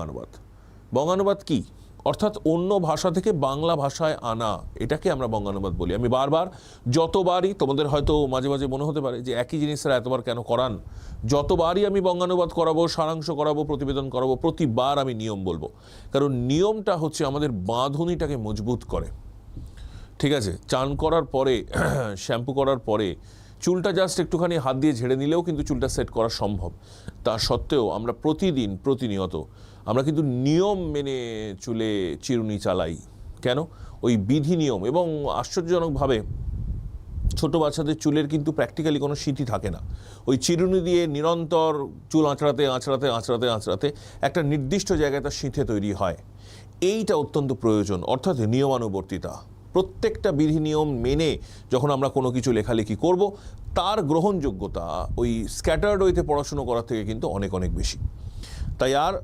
বঙ্গানুবাদ। বঙ্গানুবাদ কি? অর্থাৎ অন্য ভাষা থেকে বাংলা ভাষায় আনা, এটাকে আমরা বঙ্গানুবাদ বলি। আমি বারবার, যতবারই, তোমাদের হয়তো মাঝে মাঝে মনে হতে পারে যে একই জিনিসের এতবার কেন করান? যতবারই আমি বঙ্গানুবাদ করাবো, সারাংশ করাবো, প্রতিবেদন করাবো, প্রতিবার আমি নিয়ম বলব। কারণ নিয়মটা হচ্ছে আমাদের বাঁধনিটাকে মজবুত করে। ঠিক আছে? চান করার পরে, শ্যাম্পু করার পরে, চুলটা জাস্ট একটুখানি হাত দিয়ে ঝেড়ে নিলেও কিন্তু চুলটা সেট করা সম্ভব। তা সত্ত্বেও আমরা প্রতিদিন, প্রতিনিয়ত আমরা কিন্তু নিয়ম মেনে চুলে চিরুনি চালাই। কেন? ওই বিধি নিয়ম এবং আশ্চর্যজনকভাবে ছোট বাচ্চাদের চুলের কিন্তু প্র্যাকটিক্যালি কোনো স্মৃতি থাকে না। ওই চিরুনি দিয়ে নিরন্তর চুল আঁচড়াতে আঁচড়াতে আঁচড়াতে আঁচড়াতে একটা নির্দিষ্ট জায়গায় তার সিঁথে তৈরি হয়। এইটা অত্যন্ত প্রয়োজন, অর্থাৎ নিয়মানুবর্তিতা। প্রত্যেকটা বিধি নিয়ম মেনে যখন আমরা কোনো কিছু লেখালেখি করব, তার গ্রহণযোগ্যতা ওই স্ক্যাটার্ড ওইতে পড়াশুনো করার থেকে কিন্তু অনেক অনেক বেশি। তাই আর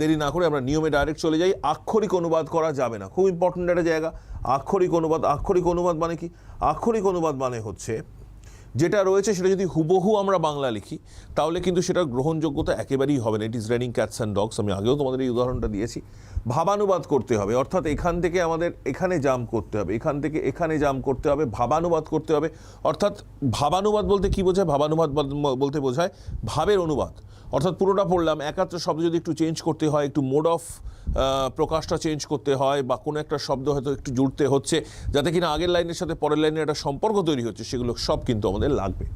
দেরি না করে আমরা নিয়মে ডাইরেক্ট চলে যাই। আক্ষরিক অনুবাদ করা যাবে না। খুব ইম্পর্ট্যান্ট একটা জায়গা। আক্ষরিক অনুবাদ আক্ষরিক অনুবাদ মানে কি? আক্ষরিক অনুবাদ মানে হচ্ছে, যেটা রয়েছে সেটা যদি হুবহু আমরা বাংলা লিখি, তাহলে কিন্তু সেটার গ্রহণযোগ্যতা একেবারেই হবে না। It is raining cats and dogs আমি আগেও তোমাদের এই উদাহরণটা দিয়েছি। ভাবানুবাদ করতে হবে। অর্থাৎ এখান থেকে আমাদের এখানে জাম করতে হবে। এখান থেকে এখানে জাম করতে হবে, ভাবানুবাদ করতে হবে। অর্থাৎ ভাবানুবাদ বলতে কি বোঝায়? ভাবানুবাদ বলতে বোঝায় ভাবের অনুবাদ। অর্থাৎ পুরোটা পড়লাম, একাত্র শব্দ যদি একটু চেঞ্জ করতে হয়, একটু মোড অফ প্রকাশটা চেঞ্জ করতে হয় বা কোনো একটা শব্দ হয়তো একটু জুড়তে হচ্ছে, যাতে কিনা আগের লাইনের সাথে পরের লাইনের একটা সম্পর্ক তৈরি হচ্ছে, সেগুলো সব কিন্তু আমাদের লাগবে।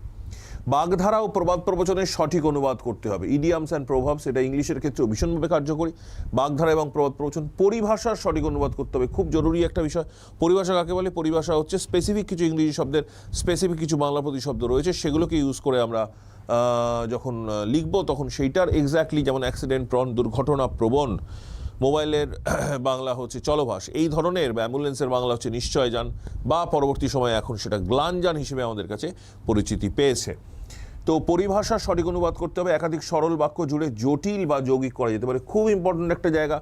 বাগধারা ও প্রবাদ প্রবচনের সঠিক অনুবাদ করতে হবে। ইডিয়ামস অ্যান্ড প্রভাবস, এটা ইংলিশের ক্ষেত্রে ভীষণভাবে কার্যকরী। বাগধারা এবং প্রবাদ প্রবচন পরিভাষার সঠিক অনুবাদ করতে হবে। খুব জরুরি একটা বিষয়। পরিভাষা কাকে বলে? পরিভাষা হচ্ছে স্পেসিফিক কিছু ইংরেজি শব্দের স্পেসিফিক কিছু বাংলা প্রতিশব্দ রয়েছে, সেগুলোকে ইউজ করে আমরা যখন লিখব, তখন সেইটার এক্স্যাক্টলি যেমন অ্যাক্সিডেন্ট প্রন দুর্ঘটনা, প্রবণ, মোবাইলের বাংলা হচ্ছে চলভাস এই ধরনের বা অ্যাম্বুলেন্সের বাংলা হচ্ছে নিশ্চয় যান, বা পরবর্তী সময়ে এখন সেটা গ্লানযান হিসেবে আমাদের কাছে পরিচিতি পেয়েছে। তো পরিভাষা সঠিক অনুবাদ করতে হবে, একাধিক সরল বাক্য জুড়ে জটিল বা যৌগিক করা যেতে পারে। খুব ইম্পর্ট্যান্ট একটা জায়গা।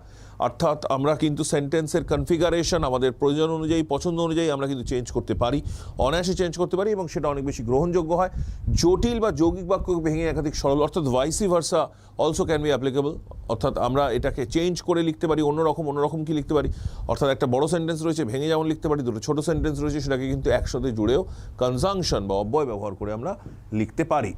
অর্থাৎ আমরা কিন্তু সেন্টেন্সের কনফিগারেশন আমাদের প্রয়োজন অনুযায়ী, পছন্দ অনুযায়ী আমরা কিন্তু চেঞ্জ করতে পারি, অনায়াসে চেঞ্জ করতে পারি এবং সেটা অনেক বেশি গ্রহণযোগ্য হয়। জটিল বা যৌগিক বাক্য ভেঙে একাধিক সরল, অর্থাৎ vice versa also can be applicable অর্থাৎ আমরা এটাকে চেঞ্জ করে লিখতে পারি, অন্যরকম অন্যরকম কি লিখতে পারি? অর্থাৎ একটা বড় সেন্টেন্স রয়েছে, ভেঙে যেমন লিখতে পারি, দুটো ছোটো সেন্টেন্স রয়েছে, সেটাকে কিন্তু একসাথে জুড়েও কনজাংশন বা অব্যয় ব্যবহার করে আমরা লিখতে পারি।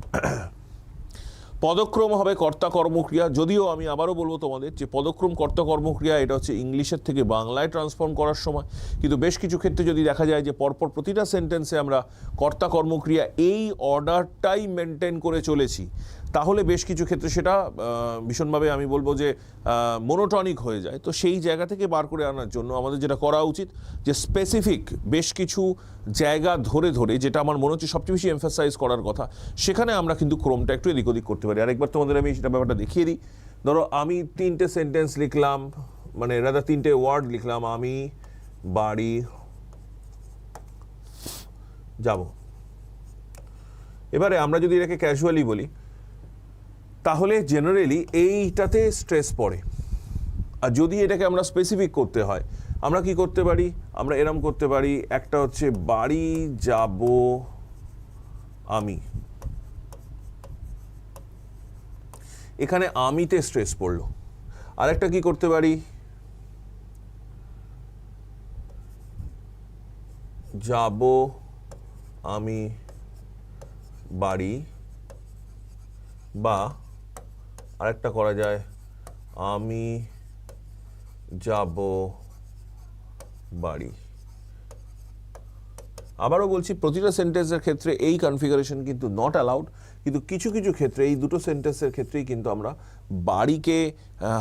পদক্রম হবে কর্তা কর্মক্রিয়া। যদিও আমি আবারও বলব তোমাদের যে পদক্রম কর্তা কর্মক্রিয়া, এটা হচ্ছে ইংলিশের থেকে বাংলায় ট্রান্সফর্ম করার সময়। কিন্তু বেশ কিছু ক্ষেত্রে যদি দেখা যায় যে পরপর প্রতিটা সেন্টেন্সে আমরা কর্তা কর্মক্রিয়া এই অর্ডারটাই মেনটেন করে চলেছি। তাহলে বেশ কিছু ক্ষেত্রে সেটা ভীষণভাবে আমি বলব যে মোনোটনিক হয়ে যায়। তো সেই জায়গা থেকে বার করে আনার জন্য আমাদের যেটা করা উচিত, যে স্পেসিফিক বেশ কিছু জায়গা ধরে ধরে, যেটা আমার মনে হচ্ছে সবচেয়ে বেশি এমফাসাইজ করার কথা, সেখানে আমরা কিন্তু ক্রমটা একটু এদিক ওদিক করতে পারি। আরেকবার তোমাদের আমি সেটা ব্যাপারটা দেখিয়ে দিই। ধরো, আমি তিনটে সেন্টেন্স লিখলাম মানে রাদা তিনটে ওয়ার্ড লিখলাম, আমি, বাড়ি, যাব। এবারে আমরা যদি এটাকে ক্যাজুয়ালি বলি তাহলে জেনারেলি এইটাতে স্ট্রেস পড়ে। আর যদি এটাকে আমরা স্পেসিফিক করতে হয়, আমরা কি করতে পারি? আমরা এরম করতে পারি, একটা হচ্ছে বাড়ি যাব আমি। এখানে আমিতে স্ট্রেস পড়ল। আরেকটা কি করতে পারি? যাব আমি বাড়ি বা আরেকটা করা যায়। আমি যাব বাড়ি। আবারও বলছি, প্রতিটা সেন্টেন্সের ক্ষেত্রে এই কনফিগারেশন কিন্তু নট অ্যালাউড কিন্তু কিছু কিছু ক্ষেত্রে এই দুটো সেন্টেন্সের ক্ষেত্রেই কিন্তু আমরা বাড়িকে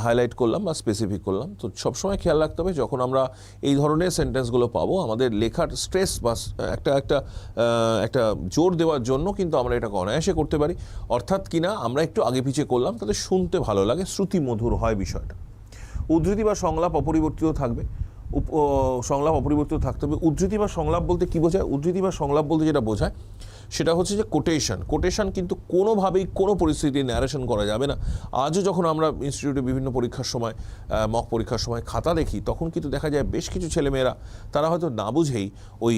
হাইলাইট করলাম বা স্পেসিফিক করলাম। তো সবসময় খেয়াল রাখতে হবে, যখন আমরা এই ধরনের সেন্টেন্সগুলো পাবো, আমাদের লেখার স্ট্রেস বা একটা একটা একটা জোর দেওয়ার জন্য কিন্তু আমরা এটাকে অনায়াসে করতে পারি। অর্থাৎ কিনা আমরা একটু আগে পিছিয়ে করলাম, তাতে শুনতে ভালো লাগে শ্রুতি মধুর হয় বিষয়টা। উদ্ধৃতি বা সংলাপ অপরিবর্তিত থাকবে। সংলাপ অপরিবর্তিত থাকতে হবে। উদ্ধৃতি বা সংলাপ বলতে কি বোঝায়? উদ্ধৃতি বা সংলাপ বলতে যেটা বোঝায় সেটা হচ্ছে যে কোটেশন কোটেশন কিন্তু কোনোভাবেই কোনো পরিস্থিতি ন্যারেশন করা যাবে না। আজও যখন আমরা ইনস্টিটিউটে বিভিন্ন পরীক্ষার সময় মক পরীক্ষার সময় খাতা দেখি, তখন কিন্তু দেখা যায় বেশ কিছু ছেলেমেয়েরা, তারা হয়তো না বুঝেই ওই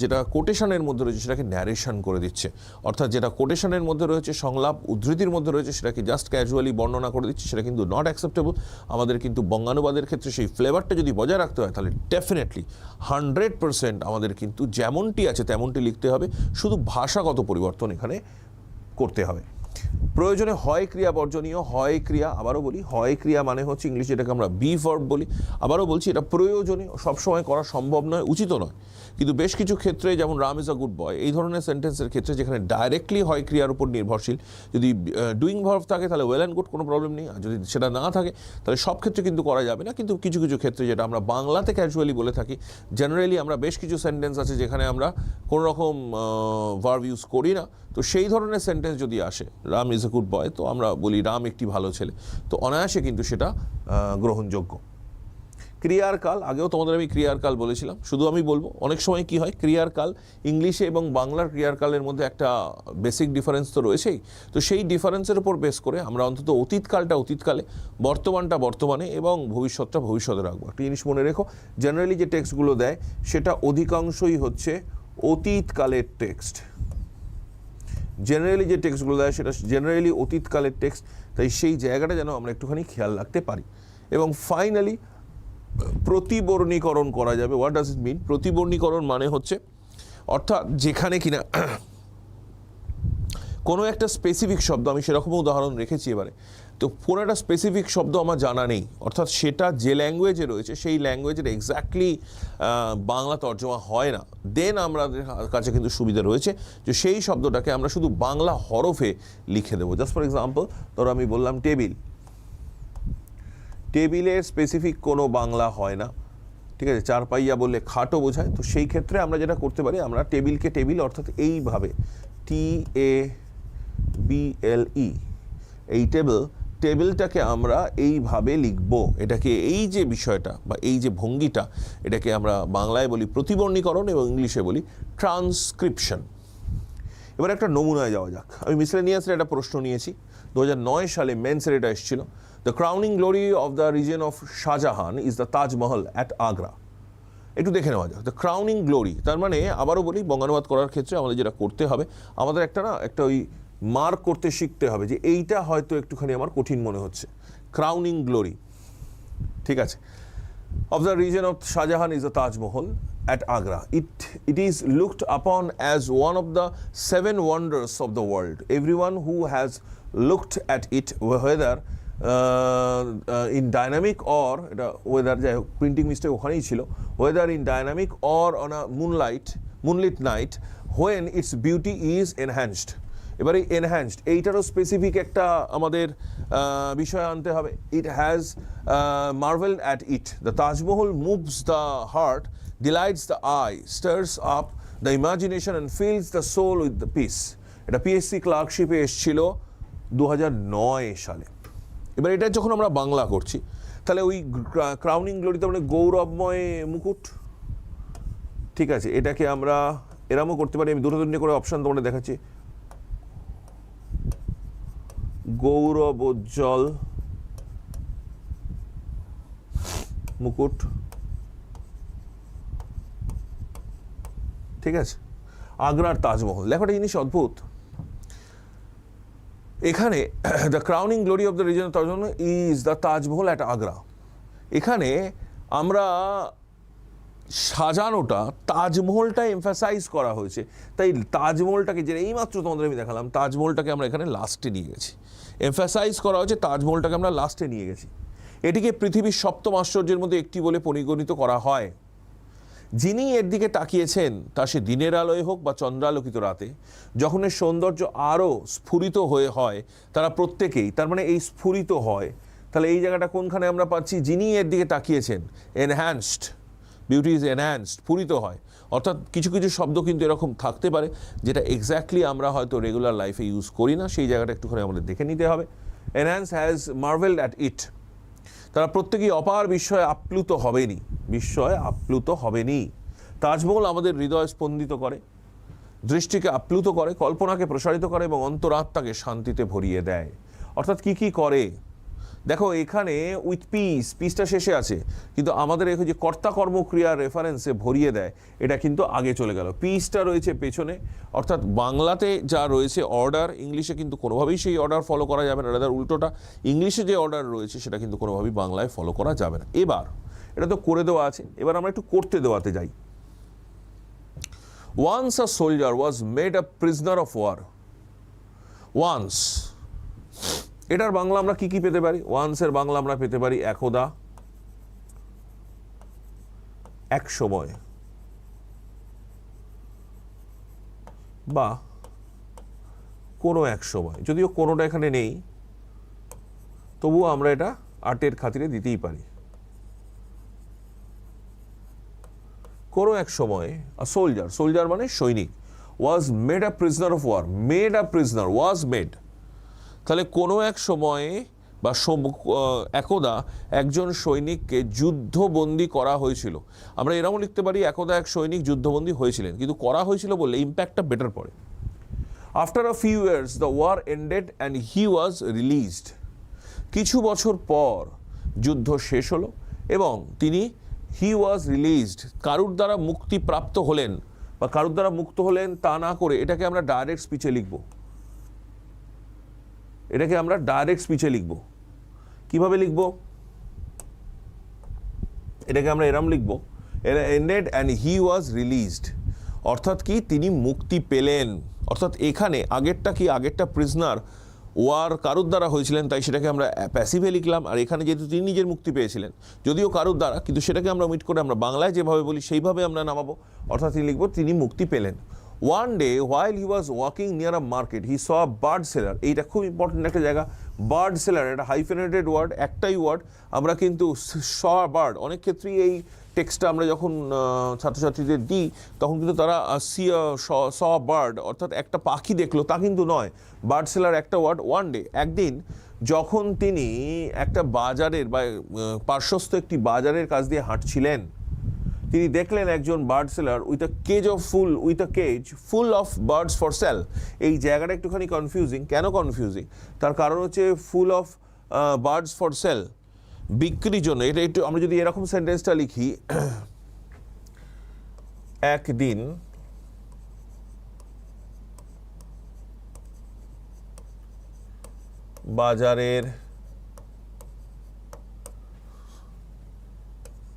যেটা কোটেশনের মধ্যে রয়েছে সেটাকে ন্যারেশন করে দিচ্ছে। অর্থাৎ যেটা কোটেশনের মধ্যে রয়েছে, সংলাপ উদ্ধৃতির মধ্যে রয়েছে, সেটাকে জাস্ট ক্যাজুয়ালি বর্ণনা করে দিচ্ছে, সেটা কিন্তু নট অ্যাকসেপ্টেবল আমাদের কিন্তু বঙ্গানুবাদের ক্ষেত্রে সেই ফ্লেভারটা যদি বজায় রাখতে হয়, তাহলে ডেফিনেটলি হান্ড্রেড পার্সেন্ট আমাদের কিন্তু যেমনটি আছে, তেমনটি লিখতে হবে। শুধু ভাষাগত পরিবর্তন এখানে করতে হবে। প্রয়োজনে হয় ক্রিয়া বর্জনীয়, হয় ক্রিয়া আবারও বলি, হয় ক্রিয়া মানে হচ্ছে ইংলিশে এটাকে আমরা বি ফর্ব বলি। আবারও বলছি, এটা প্রয়োজনীয়, সবসময় করা সম্ভব নয়, উচিত নয়। কিন্তু বেশ কিছু ক্ষেত্রে, যেমন Ram is a good boy এই ধরনের সেন্টেন্সের ক্ষেত্রে যেখানে ডাইরেক্টলি হয় ক্রিয়ার উপর নির্ভরশীল। যদি ডুইং ভার্ভ থাকে, তাহলে ওয়েল অ্যান্ড গুড কোনো প্রবলেম নেই। আর যদি সেটা না থাকে, তাহলে সব ক্ষেত্রে কিন্তু করা যাবে না। কিন্তু কিছু কিছু ক্ষেত্রে যেটা আমরা বাংলাতে ক্যাজুয়ালি বলে থাকি জেনারেলি আমরা বেশ কিছু সেন্টেন্স আছে যেখানে আমরা কোনো রকম ভার্ব ইউজ করি না। তো সেই ধরনের সেন্টেন্স যদি আসে, Ram is a good boy তো আমরা বলি রাম একটি ভালো ছেলে। তো অনায়াসে কিন্তু সেটা গ্রহণযোগ্য। ক্রিয়ার কাল আগেও তোমাদের আমি ক্রিয়ার কাল বলেছিলাম, শুধু আমি বলব, অনেক সময় কি হয় ক্রিয়ার কাল ইংলিশে এবং বাংলার ক্রিয়ার কালের মধ্যে একটা বেসিক ডিফারেন্স তো রয়েছেই। তো সেই ডিফারেন্সের উপর বেস করে আমরা অন্তত অতীতকালটা অতীতকালে, বর্তমানটা বর্তমানে এবং ভবিষ্যৎটা ভবিষ্যতে রাখব। একটা জিনিস মনে রেখো জেনারেলি যে টেক্সটগুলো দেয়, সেটা অধিকাংশই হচ্ছে অতীতকালের টেক্সট জেনারেলি যে টেক্সটগুলো দেয়, সেটা জেনারেলি অতীতকালের টেক্সট তাই সেই জায়গাটা যেন আমরা একটুখানি খেয়াল রাখতে পারি। এবং ফাইনালি প্রতিবর্ণীকরণ করা যাবে। হোয়াট ডাজ ইট মিন প্রতিবর্ণীকরণ মানে হচ্ছে, অর্থাৎ যেখানে কিনা কোনো একটা স্পেসিফিক শব্দ, আমি সেরকম উদাহরণ রেখেছি এবারে। তো কোনো একটা স্পেসিফিক শব্দ আমার জানা নেই, অর্থাৎ সেটা যে ল্যাঙ্গুয়েজে রয়েছে, সেই ল্যাঙ্গুয়েজের এক্স্যাক্টলি বাংলা তর্জমা হয় না। দেন আমাদের কাছে কিন্তু সুবিধা রয়েছে যে সেই শব্দটাকে আমরা শুধু বাংলা হরফে লিখে দেবো। জাস্ট ফর এক্সাম্পল ধরো আমি বললাম টেবিল। টেবিলের স্পেসিফিক কোনো বাংলা হয় না। ঠিক আছে? চার পাইয়া বললে খাটও বোঝায়। তো সেই ক্ষেত্রে আমরা যেটা করতে পারি, আমরা টেবিলকে টেবিল অর্থাৎ এইভাবে টি এ বি এল ই এই টেবিল টেবিলটাকে আমরা এইভাবে লিখব। এটাকে এই যে বিষয়টা বা এই যে ভঙ্গিটা, এটাকে আমরা বাংলায় বলি প্রতিবর্ণীকরণ এবং ইংলিশে বলি ট্রান্সক্রিপশন এবার একটা নমুনায় যাওয়া যাক। আমি মিসলেনিয়াসের একটা প্রশ্ন নিয়েছি। দু হাজার নয় সালে মেন্সের এটা এসেছিল। The crowning glory of the reason of Shahjahan is the Taj Mahal at Agra একটু দেখে নেওয়া যাক। দ্য ক্রাউনিং গ্লোরি তার মানে আবারও বলি বঙ্গানুবাদ করার ক্ষেত্রে আমাদের যেটা করতে হবে আমাদের একটা না একটা ওই মার্ক করতে শিখতে হবে যে এইটা হয়তো একটুখানি আমার কঠিন মনে হচ্ছে। ক্রাউনিং গ্লোরি ঠিক আছে? Of the reason of Shahjahan is the Taj Mahal Taj Agra it it is looked is looked upon as one of the seven wonders of the world. Everyone who has looked at it, in dynamic or, এটা weather যাই হোক printing mistake ওখানেই ছিল weather in dynamic or on a moonlight, moonlit night, when its beauty is enhanced. এবারে enhanced এইটারও specific একটা আমাদের বিষয় আনতে হবে। It has marvel at it the Taj Mahal moves the heart delights the eye stirs up the imagination and fills the soul with the peace এটা PSC ক্লার্কশিপে এসেছিল দু সালে। এবার এটা যখন আমরা বাংলা করছি, তাহলে ওই ক্রাউনিং গ্লোরিতে মানে গৌরবময় মুকুট? ঠিক আছে, এটাকে আমরা এরামও করতে পারি, আমি দুটো দুটো করে অপশান তোমাদের দেখাচ্ছি। গৌরবোজ্জ্বল মুকুট। ঠিক আছে? আগ্রার তাজমহল। দেখো একটা জিনিস অদ্ভুত। এখানে the crowning glory of the reason Taj Mahal is the Taj Mahal at Agra এখানে আমরা সাজানোটা তাজমহলটা এমফাসাইজ করা হয়েছে। তাই তাজমহলটাকে যে এইমাত্র তোমাদের আমি দেখালাম, তাজমহলটাকে আমরা এখানে লাস্টে নিয়ে গেছি। এমফাসাইজ করা হয়েছে তাজমহলটাকে আমরা লাস্টে নিয়ে গেছি। এটিকে পৃথিবীর সপ্তম আশ্চর্যের মধ্যে একটি বলে পরিগণিত করা হয়। যিনি এর দিকে তাকিয়েছেন, তা সে দিনের আলোয় হোক বা চন্দ্রালোকিত রাতে, যখন এর সৌন্দর্য আরও স্ফুরিত হয়ে হয়, তারা প্রত্যেকেই, তার মানে এই স্ফুরিত হয়, তাহলে এই জায়গাটা কোনখানে আমরা পাচ্ছি? যিনি এর দিকে তাকিয়েছেন এনহ্যান্সড বিউটি ইজ এনহ্যান্সড স্ফুরিত হয়। অর্থাৎ কিছু কিছু শব্দ কিন্তু এরকম থাকতে পারে, যেটা এক্স্যাক্টলি আমরা হয়তো রেগুলার লাইফে ইউজ করি না, সেই জায়গাটা একটুখানি আমাদের দেখে নিতে হবে। Enhance has marvel at it তারা প্রত্যেকেই অপার বিস্ময়ে আপ্লুত হবেনি, বিস্ময়ে আপ্লুত হবেনি। তাজমহল আমাদের হৃদয় স্পন্দিত করে, দৃষ্টিকে আপ্লুত করে, কল্পনাকে প্রসারিত করে এবং অন্তরাত্মাকে শান্তিতে ভরিয়ে দেয়। অর্থাৎ কি কি করে? দেখো, এখানে উইথ পিস পিসটা শেষে আছে, কিন্তু আমাদের এই যে কর্তা কর্মক্রিয়ার রেফারেন্সে ভরিয়ে দেয়, এটা কিন্তু আগে চলে গেল। পিসটা রয়েছে পেছনে, অর্থাৎ বাংলাতে যা রয়েছে অর্ডার ইংলিশে কিন্তু কোনোভাবেই সেই অর্ডার ফলো করা যাবে না রাদার উল্টোটা ইংলিশে যে অর্ডার রয়েছে, সেটা কিন্তু কোনোভাবেই বাংলায় ফলো করা যাবে না। এবার, এটা তো করে দেওয়া আছে, এবার আমরা একটু করতে দেওয়াতে যাই। Once a soldier was made a prisoner of war once এটার বাংলা আমরা কি কি পেতে পারি? ওয়ান্সের বাংলা আমরা পেতে পারি একদা, এক সময়। বা কোনো এক সময়। যদিও কোনোটা এখানে নেই, তবুও আমরা এটা আর্টের খাতিরে দিতেই পারি। কোনো এক সময় সোলজার সোলজার মানে সৈনিক। Was made a prisoner of war made a prisoner was made তাহলে কোনো এক সময়ে বা একদা একজন সৈনিককে যুদ্ধবন্দী করা হয়েছিল। আমরা এরকম লিখতে পারি, একদা এক সৈনিক যুদ্ধবন্দী হয়েছিলেন। কিন্তু করা হয়েছিল বললে ইম্প্যাক্টটা বেটার পড়ে। After a few years the war ended and he was released কিছু বছর পর যুদ্ধ শেষ হলো এবং তিনি হি ওয়াজ রিলিজড কারুর দ্বারা মুক্তিপ্রাপ্ত হলেন বা কারুর দ্বারা মুক্ত হলেন তা না করে এটাকে আমরা ডাইরেক্ট স্পিচে লিখব। এটাকে আমরা ডাইরেক্ট স্পিচে লিখব। কীভাবে লিখব? এটাকে আমরা এরম লিখব ended and he was released অর্থাৎ কি? তিনি মুক্তি পেলেন। অর্থাৎ এখানে আগেরটা কি? আগেরটা প্রিজনার ওয়ার কারুর দ্বারা হয়েছিলেন? তাই সেটাকে আমরা প্যাসিভে লিখলাম। আর এখানে যেহেতু তিনি নিজের মুক্তি পেয়েছিলেন, যদিও কারুর দ্বারা, কিন্তু সেটাকে আমরা মিট করে আমরা বাংলায় যেভাবে বলি, সেইভাবে আমরা নামাবো। অর্থাৎ তিনি লিখব, তিনি মুক্তি পেলেন। One day while he was walking near a market he saw bird seller এইটা খুব ইম্পর্টেন্ট একটা জায়গা। বার্ড সেলার এটা হাইফেনেটেড ওয়ার্ড একটাই ওয়ার্ড আমরা কিন্তু স বার্ড অনেক ক্ষেত্রেই এই টেক্সটটা আমরা যখন ছাত্রছাত্রীদের দিই, তখন কিন্তু তারা সি স বার্ড অর্থাৎ একটা পাখি দেখল, তা কিন্তু নয়। বার্ড সেলার একটা ওয়ার্ড ওয়ান ডে একদিন যখন তিনি একটা বাজারের বা পার্শ্বস্থ একটি বাজারের কাছ দিয়ে হাঁটছিলেন তিনি দেখলেন একজন bird seller with a cage of full with a cage full of birds for sale এই জায়গাটা একটুখানি কনফিউজিং কেন কনফিউজিং তার কারণ হচ্ছে full of birds for sale বিক্রির জন্য। এটা একটু আমরা যদি এরকম সেন্টেন্সটা লিখি, একদিন বাজারের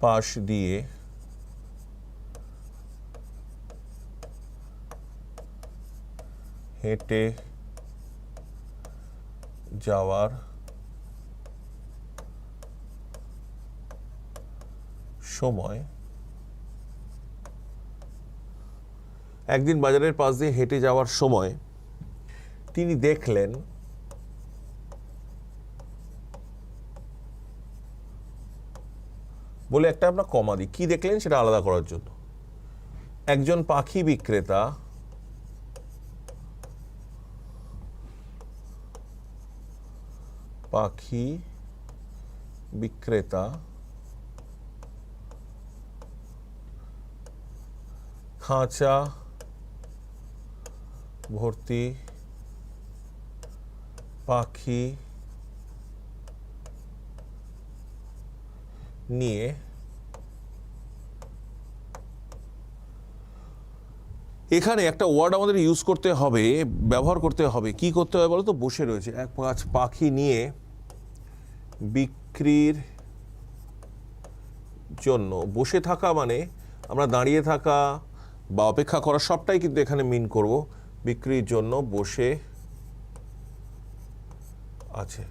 পাশ দিয়ে হেঁটে যাওয়ার সময় একদিন বাজারের পাশ দিয়ে হেঁটে যাওয়ার সময় তিনি দেখলেন বলে একটা আমরা কমা দিই। কি দেখলেন? সেটা আলাদা করার জন্য। একজন পাখি বিক্রেতা পাখি বিক্রেতা খাঁচা ভর্তি পাখি নিয়ে এখানে একটা ওয়ার্ড আমাদের ইউজ করতে হবে, ব্যবহার করতে হবে। কি করতে হবে বলো তো বসে রয়েছে। এক পাঁচ পাখি নিয়ে বিক্রির জন্য। বসে থাকা মানে আমরা দাঁড়িয়ে থাকা বা অপেক্ষা করা সবটাই কিন্তু এখানে মিন করব। বিক্রির জন্য বসে আছে।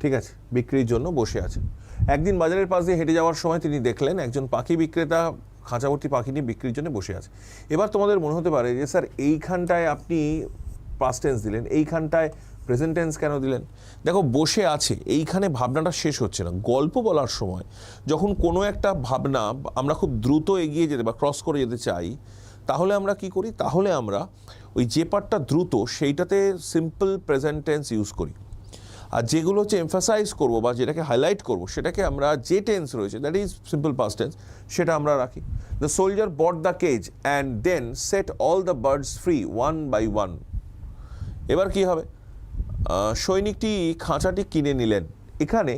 ঠিক আছে, বিক্রির জন্য বসে আছে। একদিন বাজারের পাশ দিয়ে হেঁটে যাওয়ার সময় তিনি দেখলেন একজন পাখি বিক্রেতা খাঁচাভর্তি পাখি নিয়ে বিক্রির জন্য বসে আছে। এবার তোমাদের মনে হতে পারে যে, স্যার, এইখানটায় আপনি পাস্ট টেন্স দিলেন, এইখানটায় প্রেজেন্ট টেন্স কেন দিলেন? দেখো, বসে আছে, এইখানে ভাবনাটা শেষ হচ্ছে না। গল্প বলার সময় যখন কোনো একটা ভাবনা আমরা খুব দ্রুত এগিয়ে যেতে বা ক্রস করে যেতে চাই, তাহলে আমরা কি করি? তাহলে আমরা ওই যে পার্টটা দ্রুত, সেইটাতে সিম্পল প্রেজেন্ট টেন্স ইউজ করি। আর যেগুলো হচ্ছে এমফাসাইজ করব বা যেটাকে হাইলাইট করব, সেটাকে আমরা যে টেন্স রয়েছে that is simple past tense সেটা আমরা রাখি। The soldier bought the cage and then set all the birds free one by one এবার কি হবে? সৈনিকটি খাঁচাটি কিনে নিলেন। এখানে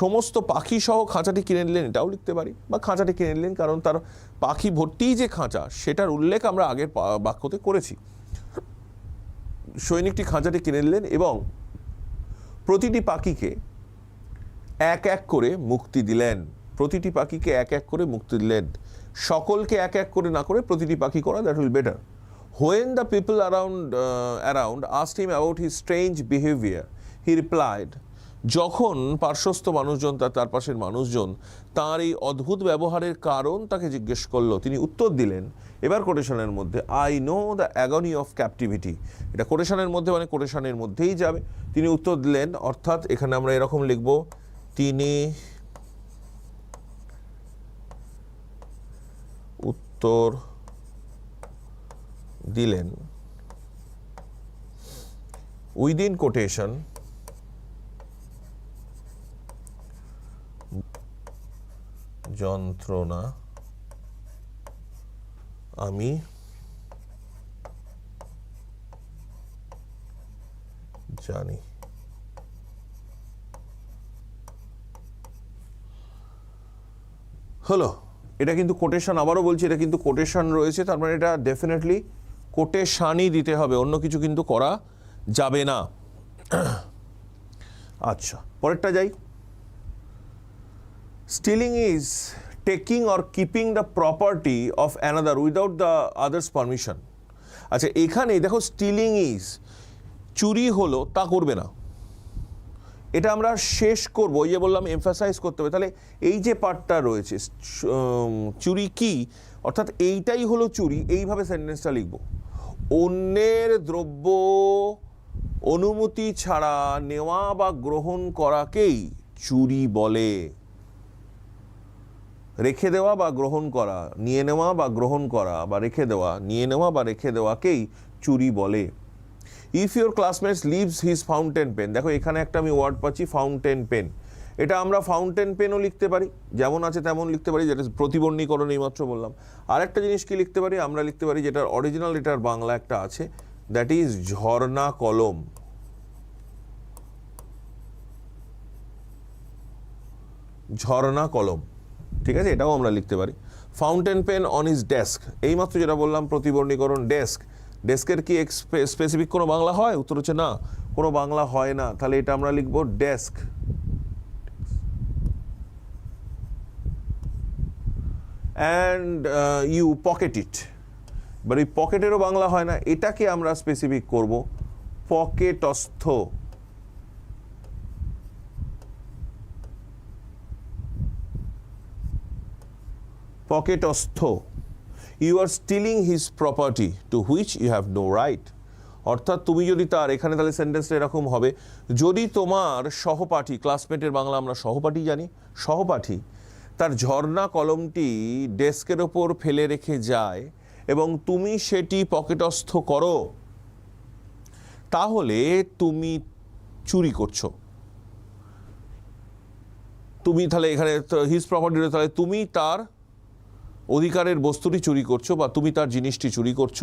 সমস্ত পাখি সহ খাঁচাটি কিনে নিলেন, এটাও লিখতে পারি, বা খাঁচাটি কিনে নিলেন, কারণ তার পাখি ভর্তি যে খাঁচা, সেটার উল্লেখ আমরা আগের বাক্যতে করেছি। সৈনিকটি খাঁচাটি কিনে নিলেন এবং প্রতিটি পাখিকে এক এক করে মুক্তি দিলেন। প্রতিটি পাখিকে এক এক করে মুক্তি দিলেন। সকলকে এক এক করে না করে প্রতিটি পাখি করা that will better when the people around around asked him about his strange behaviour he replied যখন পার্শ্বস্থ মানুষজন তার তার পাশের মানুষজন তার এই অদ্ভুত ব্যবহারের কারণ তাকে জিজ্ঞেস করল, তিনি উত্তর দিলেন, এবার কোটেশনের মধ্যে I know the agony of captivity এটা কোটেশনের মধ্যে মানে কোটেশনের মধ্যেই যাবে। তিনি উত্তর দিলেন, অর্থাৎ এখানে আমরা এরকম লিখব, তিনি উত্তর দিলেন। উইদিন কোটেশন যন্ত্রণা আমি জানি। হলো, এটা কিন্তু কোটেশন আবারও বলছি, এটা কিন্তু কোটেশন রয়েছে, তার মানে এটা ডেফিনেটলি কোটেশানই দিতে হবে, অন্য কিছু কিন্তু করা যাবে না। আচ্ছা পরেরটা যাই। Stealing is taking or keeping the property of another without the other's permission আচ্ছা এখানে দেখো স্টিলিং ইজ চুরি হলো, তা করবে না। এটা আমরা শেষ করব, ওই যে বললাম এমফাসাইজ করতে হবে। তাহলে এই যে পার্টটা রয়েছে চুরি কি? অর্থাৎ এইটাই হলো চুরি, এইভাবে সেন্টেন্সটা লিখব। অন্যের দ্রব্য অনুমতি ছাড়া নেওয়া বা গ্রহণ করাকেই চুরি বলে। রেখে দেওয়া বা গ্রহণ করা, নিয়ে নেওয়া বা গ্রহণ করা বা রেখে দেওয়া, নিয়ে নেওয়া বা রেখে দেওয়াকেই চুরি বলে। If your classmates leaves his fountain pen দেখো এখানে একটা আমি ওয়ার্ড পাচ্ছি ফাউন্টেন পেন এটা আমরা ফাউন্টেন পেনও লিখতে পারি, যেমন আছে তেমন লিখতে পারি, যেটা প্রতিবর্ণীকরণ এইমাত্র বললাম। আরেকটা জিনিস কি লিখতে পারি? আমরা লিখতে পারি যেটার অরিজিনাল এটার বাংলা একটা আছে দ্যাট ইজ ঝর্ণা কলম। ঝর্ণা কলম। ঠিক আছে? এটাও আমরা লিখতে পারি। Fountain pen on is desk এইমাত্র যেটা বললাম, প্রতিবর্ণীকরণ ডেস্ক ডেস্কের কি স্পেসিফিক কোনো বাংলা হয়? উত্তর হচ্ছে না। কোনো বাংলা হয় না। তাহলে এটা আমরা লিখব desk and you pocket it এবার এই পকেটেরও বাংলা হয় না। এটাকে আমরা স্পেসিফিক করব। পকেটস্থ। পকেটস্থ। You are stealing his property to which you have no right অর্থাৎ তুমি যদি তার, এখানে তাহলে সেন্টেন্সটা এরকম হবে, যদি তোমার সহপাঠী ক্লাসমেটের বাংলা আমরা সহপাঠী জানি, সহপাঠী, তার ঝর্ণা কলমটি ডেস্কের ওপর ফেলে রেখে যায় এবং তুমি সেটি পকেটস্থ করো, তাহলে তুমি চুরি করছ। তুমি তাহলে এখানে হিজ প্রপার্টি তাহলে তুমি তার অধিকারের বস্তুটি চুরি করছ বা তুমি তার জিনিসটি চুরি করছ,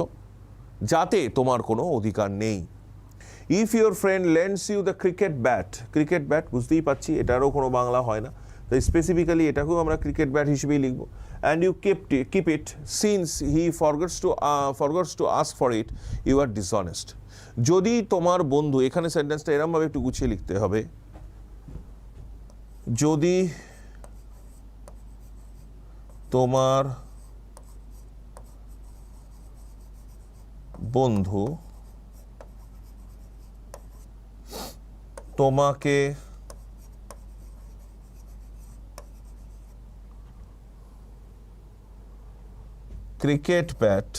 যাতে তোমার কোনো অধিকার নেই। If your friend lends you the cricket bat cricket bat বুঝতেই পারছি, এটারও কোনো বাংলা হয় না। তাই স্পেসিফিক্যালি এটাকেও আমরা ক্রিকেট ব্যাট হিসেবেই লিখব। And you kept keep it since he forgets to forgets to ask for it you are dishonest যদি তোমার বন্ধু, এখানে সেন্টেন্সটা এরমভাবে একটু গুছিয়ে লিখতে হবে। যদি তোমার বন্ধু তোমাকে ক্রিকেট ব্যাট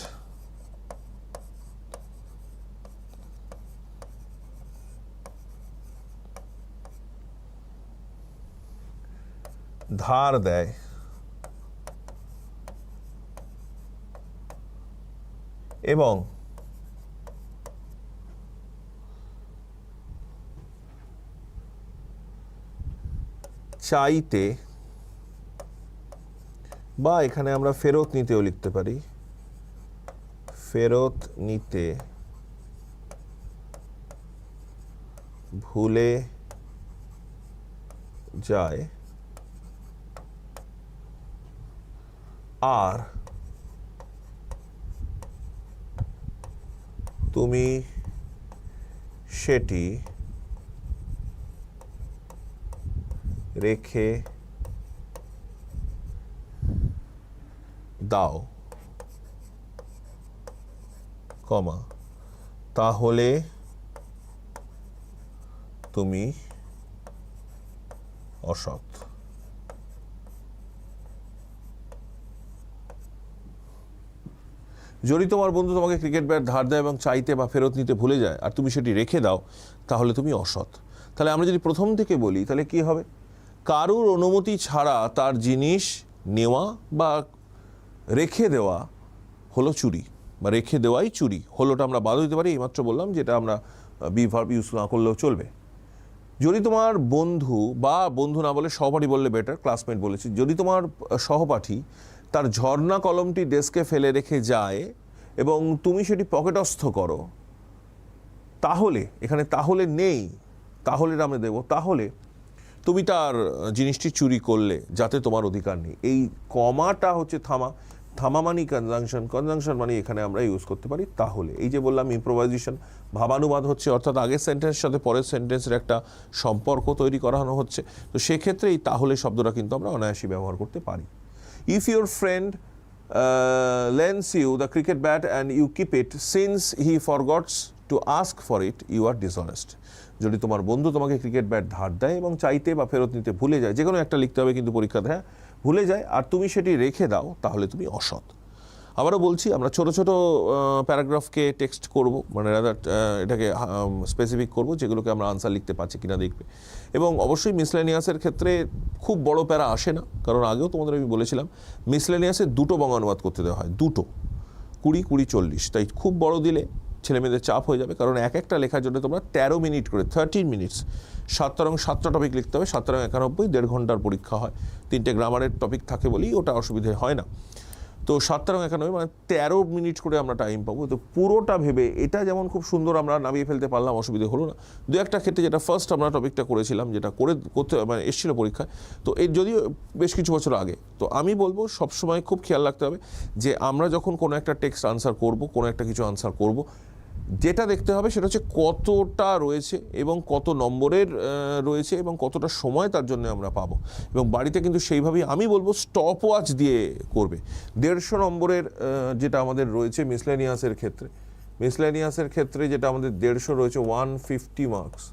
ধার দেয়। এবং চাইতে বা এখানে আমরা ফেরত নিতেও লিখতে পারি। ফেরত নিতে ভুলে যায়। আর তুমি সেটি রেখে দাও কমা। তাহলে তুমি অসৎ। যদি তোমার বন্ধু তোমাকে ক্রিকেট ব্যাট ধার দেয় এবং চাইতে বা ফেরত নিতে ভুলে যায় আর তুমি সেটি রেখে দাও, তাহলে তুমি অসৎ। তাহলে আমরা যদি প্রথম থেকে বলি, তাহলে কি হবে? কারুর অনুমতি ছাড়া তার জিনিস নেওয়া বা রেখে দেওয়া হলো চুরি বা রেখে দেওয়াই চুরি। হলোটা আমরা বাদ দিতে পারি, এইমাত্র বললাম যেটা আমরা বিভার ইউজ না করলেও চলবে। যদি তোমার বন্ধু বা বন্ধু না বলে, সহপাঠী বললে বেটার ক্লাসমেট বলেছি। যদি তোমার সহপাঠী তার ঝর্ণা কলমটি ডেস্কে ফেলে রেখে যায় এবং তুমি সেটি পকেটস্থ করো। তাহলে, এখানে তাহলে নেই, তাহলে আমরা দেব, তাহলে তুমি তার জিনিসটি চুরি করলে যাতে তোমার অধিকার নেই। এই কমাটা হচ্ছে থামা থামা মানি কনজাংশন কনজাংশন মানে এখানে আমরা ইউজ করতে পারি তাহলে। এই যে বললাম ইম্প্রোভাইজেশন ভাবানুবাদ হচ্ছে, অর্থাৎ আগের সেন্টেন্সের সাথে পরের সেন্টেন্সের একটা সম্পর্ক তৈরি করানো হচ্ছে। তো সেক্ষেত্রে এই তাহলে শব্দটা কিন্তু আমরা অনায়াসী ব্যবহার করতে পারি। If friend uh, lends you the cricket bat and you keep it since he forgets to ask for it, you are dishonest. যদি তোমার বন্ধু তোমাকে ক্রিকেট ব্যাট ধার দেয় এবং চাইতে বা ফেরত নিতে ভুলে যায় যে কোনো একটা লিখতে হবে কিন্তু পরীক্ষা দেয় ভুলে যায় আর তুমি সেটি রেখে দাও তাহলে তুমি অসৎ আবারও বলছি, আমরা ছোট ছোট প্যারাগ্রাফকে টেক্সট করব মানে রাদার এটাকে স্পেসিফিক করব, যেগুলোকে আমরা আনসার লিখতে পারছি কিনা দেখবে। এবং অবশ্যই মিসলেনিয়াসের ক্ষেত্রে খুব বড় প্যারা আসে না, কারণ আগেও তোমাদের আমি বলেছিলাম মিসলেনিয়াসের দুটো বঙ্গানুবাদ করতে দেওয়া হয়, দুটো। কুড়ি কুড়ি, চল্লিশ। তাই খুব বড় দিলে ছেলে মেয়েদের চাপ হয়ে যাবে, কারণ এক একটা লেখার জন্য তোমরা তেরো মিনিট করে থার্টিন মিনিটস সাতটা রং, সাতটা টপিক লিখতে হবে, সাতটা রং একানব্বই, দেড় ঘণ্টার পরীক্ষা হয়। তিনটে গ্রামারের টপিক থাকে বলেই ওটা অসুবিধে হয় না। তো সাতটা এবং একানব্বই মানে তেরো মিনিট করে আমরা টাইম পাবো। তো পুরোটা ভেবে এটা যেমন খুব সুন্দর আমরা নামিয়ে ফেলতে পারলাম, অসুবিধে হলো না। দু একটা ক্ষেত্রে যেটা ফার্স্ট আমরা টপিকটা করেছিলাম, যেটা করে করতে মানে এসেছিল পরীক্ষায়, তো এর যদিও বেশ কিছু বছর আগে, তো আমি বলব সবসময় খুব খেয়াল রাখতে হবে যে আমরা যখন কোনো একটা টেক্সট আনসার করব, কোনো একটা কিছু আনসার করব যেটা দেখতে হবে সেটা হচ্ছে কতটা রয়েছে এবং কত নম্বরের রয়েছে এবং কতটা সময় তার জন্য আমরা পাবো। এবং বাড়িতে কিন্তু সেইভাবেই আমি বলব স্টপ ওয়াচ দিয়ে করবে। দেড়শো নম্বরের যেটা আমাদের রয়েছে মিসলেনিয়াসের ক্ষেত্রে। মিসলেনিয়াসের ক্ষেত্রে যেটা আমাদের দেড়শো রয়েছে ওয়ান ফিফটি মার্কস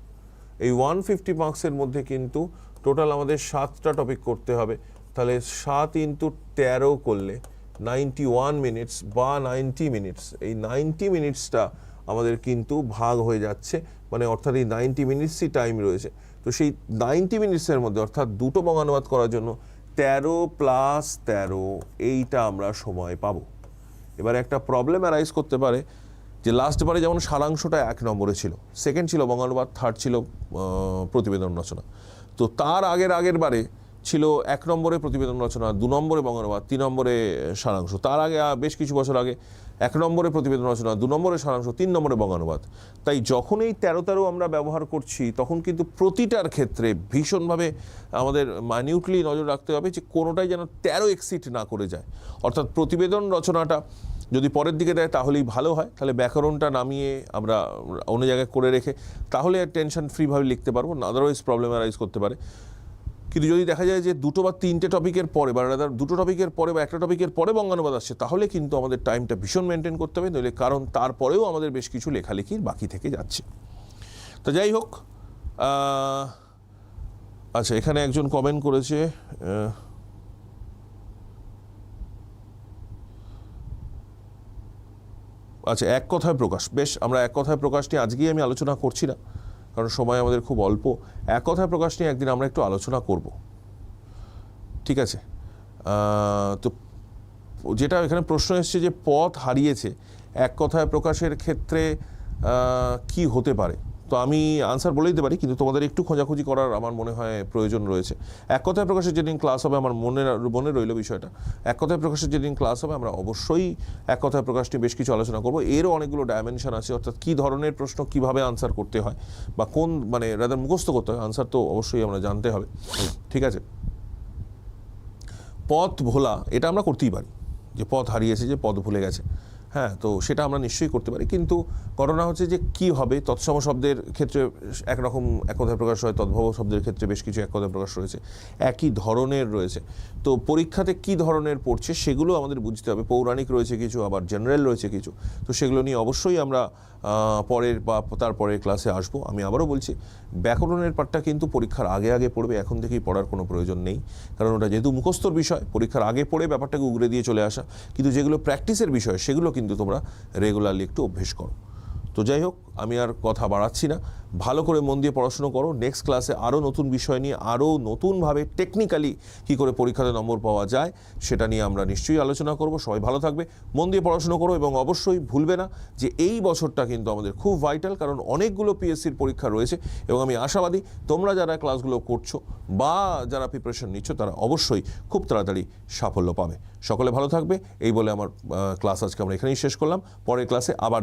এই ওয়ান ফিফটি মার্কসের মধ্যে কিন্তু টোটাল আমাদের সাতটা টপিক করতে হবে। তাহলে সাত ইন্টু তেরো করলে নাইনটি ওয়ান মিনিটস বা নাইনটি মিনিটস এই নাইনটি মিনিটসটা আমাদের কিন্তু ভাগ হয়ে যাচ্ছে। মানে অর্থাৎ এই নাইনটি মিনিটসই টাইম রয়েছে। তো সেই নাইনটি মিনিটসের মধ্যে অর্থাৎ দুটো বঙ্গানুবাদ করার জন্য তেরো প্লাস তেরো, এইটা আমরা সময় পাবো। এবার একটা প্রবলেম অ্যারাইজ করতে পারে যে লাস্ট বারে যেমন সারাংশটা এক নম্বরে ছিল সেকেন্ড ছিল বঙ্গানুবাদ থার্ড ছিল প্রতিবেদন রচনা। তো তার আগের আগের বারে ছিল এক নম্বরে প্রতিবেদন রচনা, দু নম্বরে বঙ্গানুবাদ, তিন নম্বরে সারাংশ। তার আগে বেশ কিছু বছর আগে এক নম্বরে প্রতিবেদন রচনা, দু নম্বরে সারাংশ, তিন নম্বরে বঙ্গানুবাদ। তাই যখন এই তেরো তেরো আমরা ব্যবহার করছি, তখন কিন্তু প্রতিটার ক্ষেত্রে ভীষণভাবে আমাদের মাইনিউটলি নজর রাখতে হবে যে কোনোটাই যেন তেরো এক্সিট না করে যায়। অর্থাৎ প্রতিবেদন রচনাটা যদি পরের দিকে দেয়, তাহলেই ভালো হয়। তাহলে ব্যাকরণটা নামিয়ে আমরা অন্য জায়গায় করে রেখে তাহলে টেনশন ফ্রিভাবে লিখতে পারব আদারওয়াইজ প্রবলেম অ্যারাইজ করতে পারে। কিন্তু যদি দেখা যায় যে দুটো বা তিনটে টপিকের পরে বা রাদার দুটো টপিকের পরে বা একটা টপিকের পরে বঙ্গানুবাদ আসছে, তাহলে কিন্তু আমাদের টাইমটা ভীষণ মেনটেন করতে হবে, নইলে কারণ তারপরেও আমাদের বেশ কিছু লেখালেখির বাকি থেকে যাচ্ছে। তো যাই হোক আচ্ছা এখানে একজন কমেন্ট করেছে আচ্ছা এক কথায় প্রকাশ। বেশ, আমরা এক কথায় প্রকাশ নিয়ে আজকেই আমি আলোচনা করছি না। কারণ সময় আমাদের খুব অল্প। এক কথায় প্রকাশ নিয়ে একদিন আমরা একটু আলোচনা করব। ঠিক আছে? তো যেটা এখানে প্রশ্ন এসছে যে পথ হারিয়েছে, এক কথায় প্রকাশের ক্ষেত্রে কি হতে পারে? তো আমি আনসার বলে দিতে পারি, কিন্তু তোমাদের একটু খোঁজাখুঁজি করার আমার মনে হয় প্রয়োজন রয়েছে। এক কথায় প্রকাশের যেদিন ক্লাস হবে, আমার মনে মনে রইল বিষয়টা। এক কথায় প্রকাশের যেদিন ক্লাস হবে, আমরা অবশ্যই এক কথায় প্রকাশ নিয়ে বেশ কিছু আলোচনা করব। এরও অনেকগুলো ডাইমেনশন আছে, অর্থাৎ কী ধরনের প্রশ্ন কীভাবে আনসার করতে হয়, বা কোন মানে রাদার মুখস্থ করতে হয় আনসার তো অবশ্যই আমরা জানতে হবে। ঠিক আছে? পথ ভোলা, এটা আমরা করতেই পারি। যে পথ হারিয়েছে, যে পথ ভুলে গেছে। হ্যাঁ তো সেটা আমরা নিশ্চয়ই করতে পারি। কিন্তু করোনা হচ্ছে যে কি হবে? তৎসম শব্দের ক্ষেত্রে একরকম এক কথায় প্রকাশ হয়, তদ্ভব শব্দের ক্ষেত্রে বেশ কিছু এক কথায় প্রকাশ রয়েছে। একই ধরনের রয়েছে। তো পরীক্ষাতে কি ধরনের পড়ছে সেগুলো আমাদের বুঝতে হবে। পৌরাণিক রয়েছে কিছু, আবার জেনারেল রয়েছে কিছু। তো সেগুলো নিয়ে অবশ্যই আমরা পরের বা তার পরের ক্লাসে আসব। আমি আবারও বলছি, ব্যাকরণের পাঠটা কিন্তু পরীক্ষার আগে আগে পড়বে। এখন থেকেই পড়ার কোনো প্রয়োজন নেই। কারণ ওটা যেহেতু মুখস্থর বিষয়, পরীক্ষার আগে পড়ে ব্যাপারটাকে উগরে দিয়ে চলে আসা। কিন্তু যেগুলো প্র্যাকটিসের বিষয়, সেগুলো কিন্তু তোমরা রেগুলারলি একটু অভ্যেস করো। তো যাই হোক, আমি আর কথা বাড়াচ্ছি না। ভালো করে মন দিয়ে পড়াশুনো করো। নেক্সট ক্লাসে আরও নতুন বিষয় নিয়ে আরও নতুনভাবে টেকনিক্যালি কী করে পরীক্ষাতে নম্বর পাওয়া যায়, সেটা নিয়ে আমরা নিশ্চয়ই আলোচনা করব। সবাই ভালো থাকবে। মন দিয়ে পড়াশুনো করো এবং অবশ্যই ভুলবে না যে এই বছরটা কিন্তু আমাদের খুব ভাইটাল কারণ অনেকগুলো পিএসসির পরীক্ষা রয়েছে এবং আমি আশাবাদী তোমরা যারা ক্লাসগুলো করছ বা যারা প্রিপারেশন নিচ্ছ, তারা অবশ্যই খুব তাড়াতাড়ি সাফল্য পাবে। সকলে ভালো থাকবে। এই বলে আমার ক্লাস আজকে আমরা এখানেই শেষ করলাম। পরের ক্লাসে আবার